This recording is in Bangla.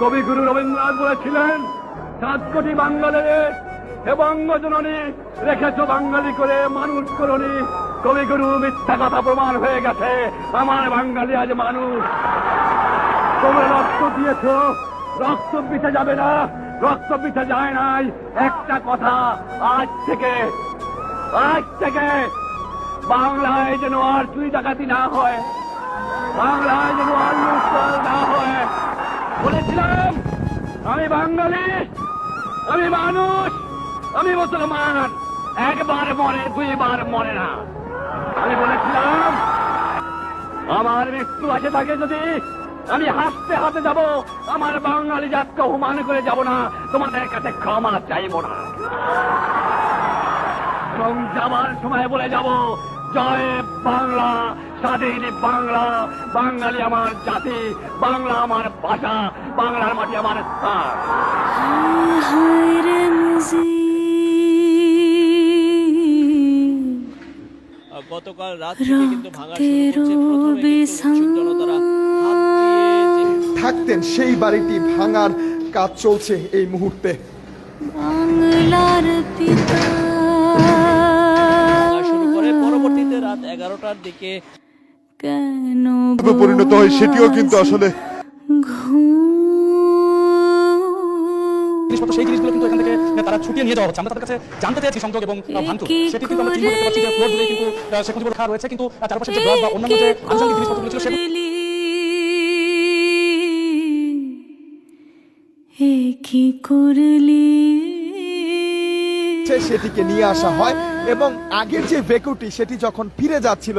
কবিগুরু রবীন্দ্রনাথ বলেছিলেন, সাত কোটি বাঙালির এবং জননী রেখেছ বাঙালি করে মানুষ করনি। কবিগুরু, মিথ্যা কথা প্রমাণ হয়ে গেছে। আমার বাঙালি আজ মানুষ। তোমরা রক্ত দিয়েছ, রক্ত পিঠে যাবে না, রক্ত পিঠে যায় নাই। একটা কথা আজ থেকে আজ থেকে বাংলায় যেন আর চুরি ডাকাতি না হয়, বাংলায় যেন আর আমি বাঙালি, আমি মানুষ, আমি মুসলমান। একবার মরে, দুইবার মরে না। আমি বলেছিলাম, আমার মৃত্যু আছে থাকে যদি আমি হাসতে হাতে যাব, আমার বাঙালি জাতকে অপমান করে যাব না, তোমাদের কাছে ক্ষমা চাইব না। এবং যাবার সময় বলে যাব, জয় বাংলা স্বাধীন বাংলা বাঙালি আমার জাতি বাংলা আমার ভাষা বাংলার মাটি আমার স্থান। গতকাল রাত থেকে কিন্তু ভাঙা শুরু প্রথমে থাকতেন সেই বাড়িটি ভাঙার কাজ চলছে এই মুহূর্তে। বাংলার পিতা। শুরু করে পরবর্তীতে রাত এগারোটার দিকে কেন পরিণত হয় সেটিও কিন্তু আসলে জিনিসপত্র সেই জিনিসগুলো কিন্তু এখান থেকে তারা ছুটিয়ে নিয়ে যাওয়া হচ্ছে। আমরা তাদের কাছে জানতে চেয়েছি সংযোগ এবং আহ, সেটি কিন্তু আমরা ঠিক দেখতে পাচ্ছি যে ফ্লোর জুড়ে কিন্তু আহ, শেখ মুজিবুর রয়েছে কিন্তু চারপাশে যে ব্লক বা অন্যান্য যে আনুষঙ্গিক জিনিসপত্রগুলো ছিল সেগুলো কি করলি? সেটিকে নিয়ে আসা হয় এবং আগের যে ভেকুটি সেটি যখন ফিরে যাচ্ছিল